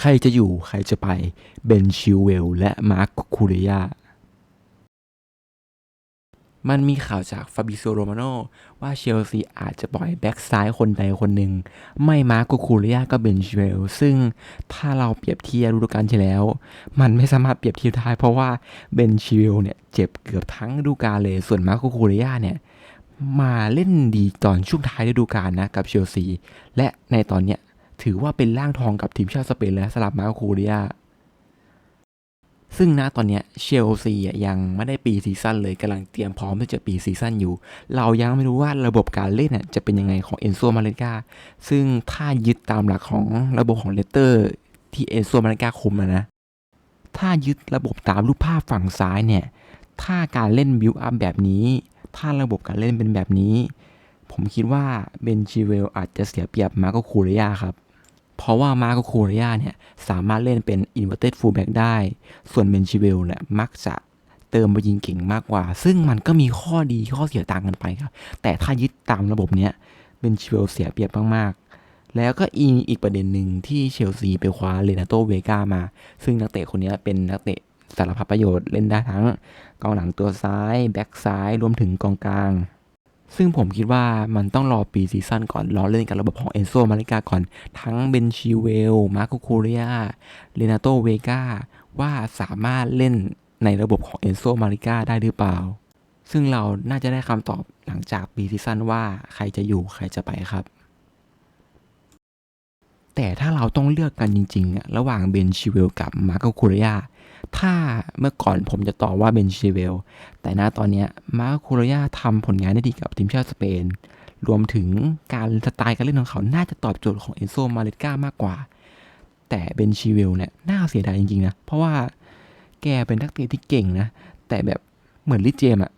ใครจะอยู่ใครจะไปเบนชิวเวลและมาร์คคูเรียมันมีข่าวจากฟาบิโซโรมาโนว่าเชลซีอาจจะปล่อยแบ็กซ้ายคนใดคนหนึ่ง ไม่มาร์คคูเรียก็เบนชิเวล ซึ่งถ้าเราเปรียบเทียบฤดูกาลที่แล้ว มันไม่สามารถเปรียบเทียบได้เพราะว่าเบนชิเวลเนี่ยเจ็บเกือบทั้งฤดูกาลเลย ส่วนมาร์คคูเรียเนี่ยมาเล่นดีตอนช่วงท้ายฤดูกาลนะกับเชลซี และในตอนเนี้ย ถือว่าเป็นร่างทองกับทีมชาติสเปนแล้วสำหรับมาโคเรียซึ่งณตอนนี้เชลซียังไม่ได้ปีซีซั่นเลยกำลังเตรียมพร้อมที่จะปีซีซั่นอยู่ เรายังไม่รู้ว่าระบบการเล่นจะเป็นยังไงของเอนโซมาเลกาซึ่งถ้ายึดตามหลักของระบบของเลสเตอร์ ที่เอนโซมาเลกาคุมนะ ถ้ายึดระบบตามรูปภาพฝั่งซ้ายเนี่ย ถ้าการเล่นบิวอัพแบบนี้ ถ้าระบบการเล่นเป็นแบบนี้ ผมคิดว่าเบนชิเวลอาจจะเสียเปรียบมาโกคูเรียครับ เพราะว่ามาโกคูรียเนี่ยสามารถเล่นเป็น inverted fullback ได้ ส่วนเบนชิเวลเนี่ยมักจะเติมไปยิงเก่งมากกว่า ซึ่งมันก็มีข้อดีข้อเสียต่างกันไปครับ แต่ถ้ายึดตามระบบเนี้ยเบนชิเวลเสียเปรียบมากๆ แล้วก็อีอีกประเด็นหนึ่งที่เชลซีไปคว้าเลนาโตเวกามา ซึ่งนักเตะคนนี้เป็นนักเตะสารพัดประโยชน์เล่นได้ทั้งกองหลังตัวซ้าย แบ็กซ้าย รวมถึงกองกลาง ซึ่งผมคิดว่ามันต้องรอปีซีซั่นก่อน รอเล่นกับระบบของเอนโซมาริกาก่อน ทั้งเบนชิเวล มาร์โคคูเรียเลนาโตเวกาว่าสามารถเล่นในระบบของเอนโซมาริกาได้หรือเปล่า ซึ่งเราน่าจะได้คำตอบหลังจากปีซีซั่นว่าใครจะอยู่ใครจะไปครับ แต่ถ้าเราต้องเลือกกันจริงๆ ระหว่างเบนชิเวลกับมาร์โคคูเรีย ถ้าเมื่อก่อนผมจะต่อว่าเบนชิเวล แต่ณตอนนี้มาร์โคคูเรียทำผลงานได้ดีกับทีมชาติสเปน รวมถึงการสไตล์การเล่นของเขา น่าจะตอบโจทย์ของเอนโซมาเลสกามากกว่า แต่เบนชิเวลเนี่ยน่าเสียดายจริง ๆ นะ เพราะว่าแกเป็นนักเตะที่เก่งนะ แต่แบบเหมือนลิเจมอะ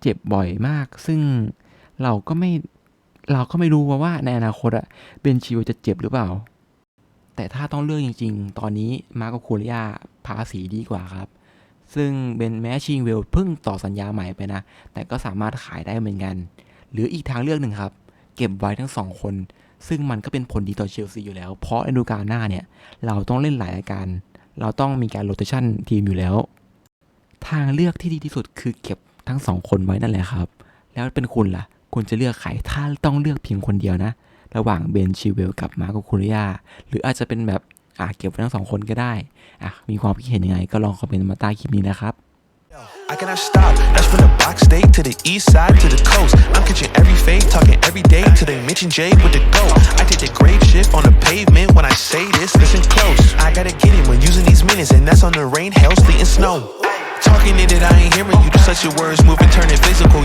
เจ็บบ่อยมาก ซึ่งเราก็ไม่เราก็ไม่รู้ว่าว่าในอนาคตอะเบนชิเวลจะเจ็บหรือเปล่า แต่ถ้าต้องเลือกจริง ๆ ตอนนี้มาโกคูเรียภาษีดีกว่าครับ ซึ่งเบนแมชชิงเวลเพิ่งต่อสัญญาใหม่ไปนะ แต่ก็สามารถขายได้เหมือนกัน หรืออีกทางเลือกหนึ่งครับ เก็บไว้ทั้งสองคน ซึ่งมันก็เป็นผลดีต่อเชลซีอยู่แล้ว เพราะฤดูกาลหน้าเนี่ย เราต้องเล่นหลายรายการ เราต้องมีการโรเตชันทีมอยู่แล้ว ทางเลือกที่ดีที่สุดคือเก็บทั้งสองคนไว้นั่นแหละครับ แล้วเป็นคุณล่ะ คุณจะเลือกใครถ้าต้องเลือกเพียงคนเดียวนะ ระหว่างเบนชิเวลกับมาร์โกคูรียาหรืออาจจะเป็นแบบอะเก็บไว้ทั้งสองคนก็ได้อะมีความคิดเห็นยังไงก็ลองคอมเมนต์มาใต้คลิปนี้นะครับ I cannot stop. That's from the box state to the east side to the coast. I'm catching every fade, talking every day to they mention Jay with the go. I take the great shift on the pavement when I say this. Listen close. I gotta get it when using these minutes, and that's on the rain, hail, sleet, and snow. Talking it, I ain't hearing you. Do such your words, moving, turning physical.